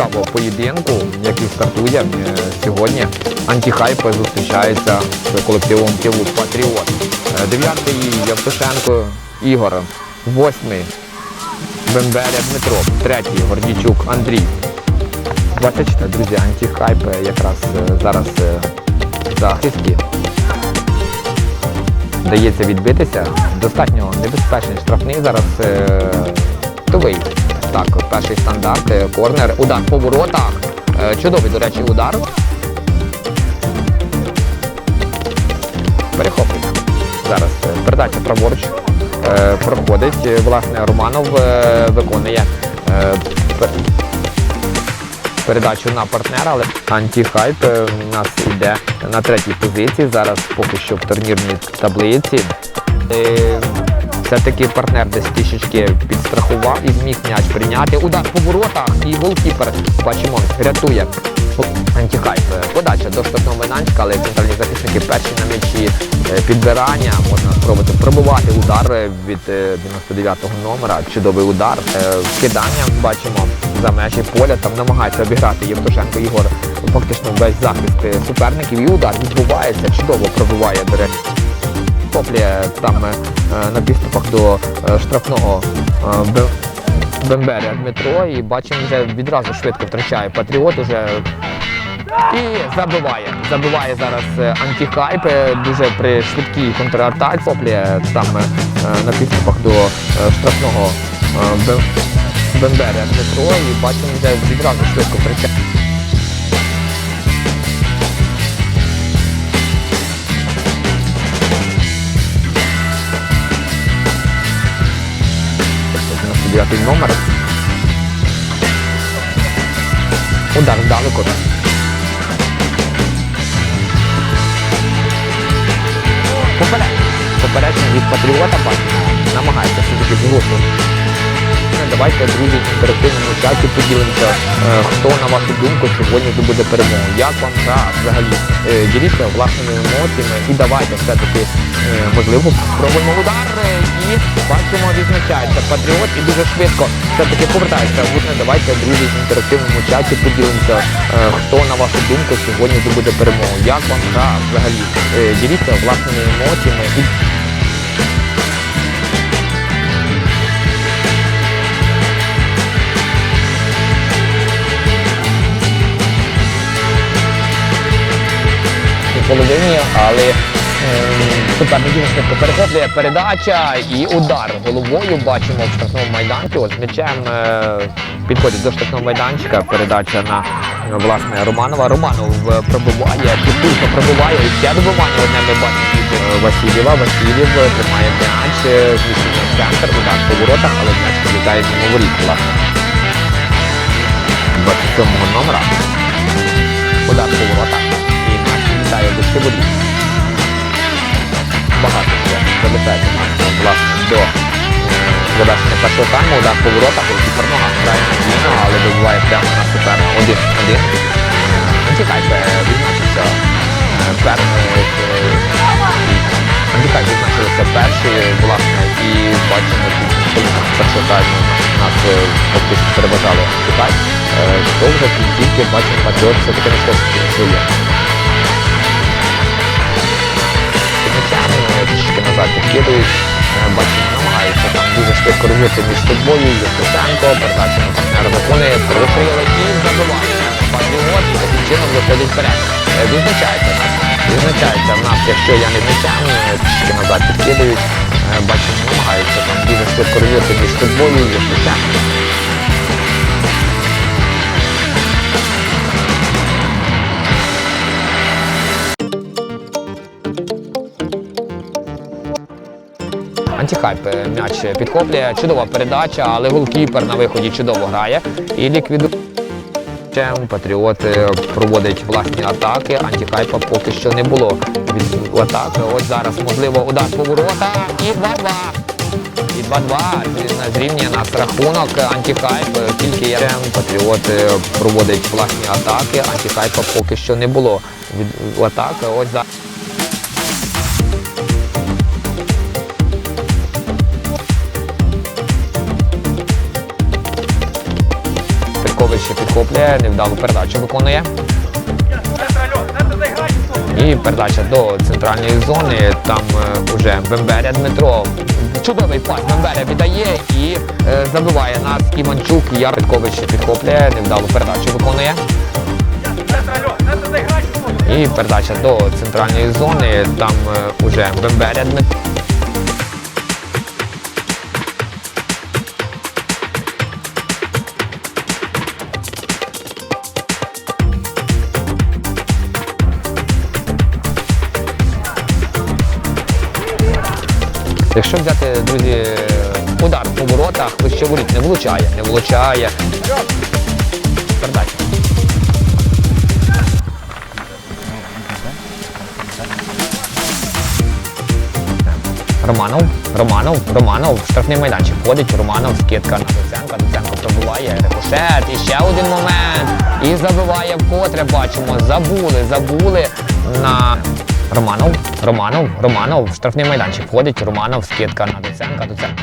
цікавого поєдинку, який стартує е, сьогодні. Антихайп зустрічається з колективом Кілу Патріот. Е, Дев'ятий Явтушенко Ігор, восьмий Бемберя Дмитро, третій Гордійчук Андрій. Бачите, друзі, антихайп якраз е, зараз захисті. Дається відбитися. Достатньо небезпечний штрафний зараз товий. Так, перший стандарт, е, корнер, удар по воротах. Е, Чудовий, до речі, удар. Перехоплення. Зараз е, передача праворуч проходить. Власне, Романов виконує передачу на партнера, але антихайп у нас йде на третій позиції. Зараз поки що в турнірній таблиці. Е, Все-таки партнер десь трішечки підстрахував і зміг м'яч прийняти. Удар по воротах і голкіпер, бачимо, рятує антихайп. Е, Подача до штатного майданчика, але центральні захисники перші на м'ячі Е, підбирання. Можна спробувати пробивати удар е, від е, 99-го номера. Чудовий удар. Е, Кидання бачимо за межі поля. Там намагається обіграти Євтушенко Ігор. Фактично весь захист е, суперників. І удар відбувається. Чудово пробиває до речі. Коплє там е, на підступах до е, штрафного е, Бе- Бемберя Дмитро і бачимо, вже відразу швидко втрачає Патріот уже і забиває. Забиває зараз антихайп дуже при швидкій контратаці. Коплє там на підступах до штрафного Бем- Бемберя Дмитро і бачимо, вже відразу швидко втрачає. Дев'ятий номер. Удар здалеку. Поперед. Попередження від патріота бачимо. Намагається все-таки зголосу. Давайте, друзі, в інтерактивному чаті поділимося, е, хто, на вашу думку, сьогодні здобуде перемогу. Як вам гра взагалі? Е, Діліться власними емоціями і давайте все-таки, е, можливо, спробуємо удар. І бачимо, відзначається патріот і дуже швидко все-таки повертається. Власне, давайте, друзі, в інтерактивному чаті поділимося, хто, на вашу думку, сьогодні здобуде перемогу. Як вам гра взагалі? Діліться власними емоціями і половині, але суперників швидко перехоплює передача і удар головою. Бачимо в штрафному майданчику. От м'ячем е, підходить до штрафного майданчика. Передача на власне Романова. Романов е, пробиває, підпульсно пробиває. І ще добивання одне ми бачимо від е, Васильєва. Васильєв тримає м'яч, зміщення в центр, удар по воротах, але м'яч прилітає мимо воріт. власне. 27 номера. Удар по воротах. І м'яч літає до Шибурі. Багато ще залишається власне, до е, завершення першого тайму. Удар по воротах, голкіпер нога грає надійно, але добиває прямо на. Один-один. Антикайп е, відзначився е. Антикайп відзначився перший, власне, і бачимо, що першого тайму нас фактично переважали Антикайп. То вже кінцівки бачимо, Патріот все-таки щось своє. Назад підкидують. Е, Бачимо, намагаються там дуже швидко робити між собою. Євтушенко, передача на партнера виконує, порушує і. Патріот таким чином виходить вперед. Е, Відзначається нас. Відзначається в нас, якщо я не м'ячами, трішки назад підкидують. Е, Бачимо, намагаються там дуже швидко робити між собою. Євтушенко. Антихайп е, м'яч підхоплює, чудова передача, але голкіпер на виході чудово грає і ліквідує. Патріот е, проводить власні атаки, антихайпа поки що не було від атаки. Ось зараз можливо удар по воротах і 2-2. І 2-2 зрівнює нас рахунок. Антихайп, е, тільки Єрем Патріот проводить власні атаки, антихайпа поки що не було від атаки. Ось зараз. Підхоплює, невдалу передачу виконує. І передача до центральної зони. Там е, уже Бемберя Дмитро. Чудовий пас Бемберя віддає і е, забиває нас Іванчук. Яркович підхоплює, невдалу передачу виконує. І передача до центральної зони. Там е, уже Бемберя Дмитро. Якщо взяти, друзі, удар по воротах, вище воріт не влучає, не влучає. Передача. Романов, Романов, Романов, штрафний майданчик входить, Романов, скидка на Доценка, Доценко пробиває, рикошет, і ще один момент. І забиває вкотре, бачимо, забули, забули на Романов, Романов, Романов, штрафний майданчик. Входить, Романов, скидка на Доценка, Доценко.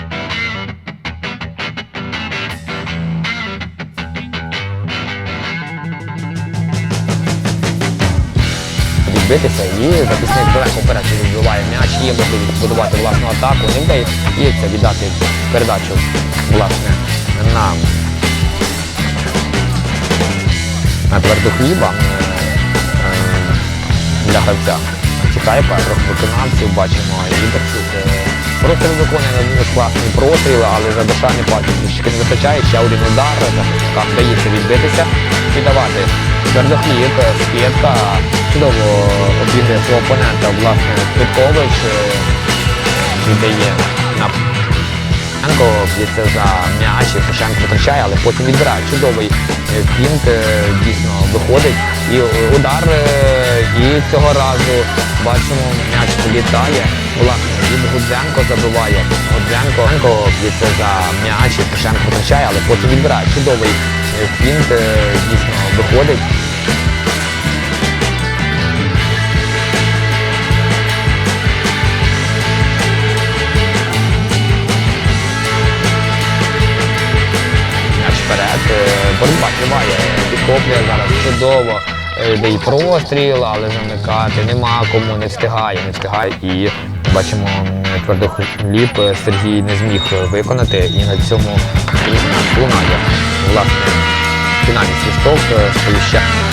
відбитися і захисник далеко вперед відбиває м'яч, є можливість будувати власну атаку, не вдається віддати передачу власне на, на тверду хліба гравця. Тікає трохи виконавців, бачимо Іберчук. е, Простріл виконує на один класний простріл, але Жадоша не платить. Трішки не вистачає, ще один удар, захисникам вдається відбитися, піддавати твердохліб, е, скидка, чудово обіграє свого опонента, власне, Квиткович е, віддає на Пушенко б'ється за м'яч, і витрачає, але потім відбирає. Чудовий е, фінт е, дійсно виходить. І е, удар, е, і цього разу бачимо, м'яч політає. Власне, від Гудзенко забиває. Гудзенко б'ється за м'яч, і Пушенко витрачає, але потім відбирає. Чудовий е, фінт е, дійсно виходить. М'яч вперед. Е, Боротьба триває, підхоплює зараз чудово. Е, Де і простріл, але замикати нема кому, не встигає, не встигає. І бачимо твердо твердохліб е, Сергій не зміг виконати. І на цьому лунає власне фінальний свісток е, сповіщає.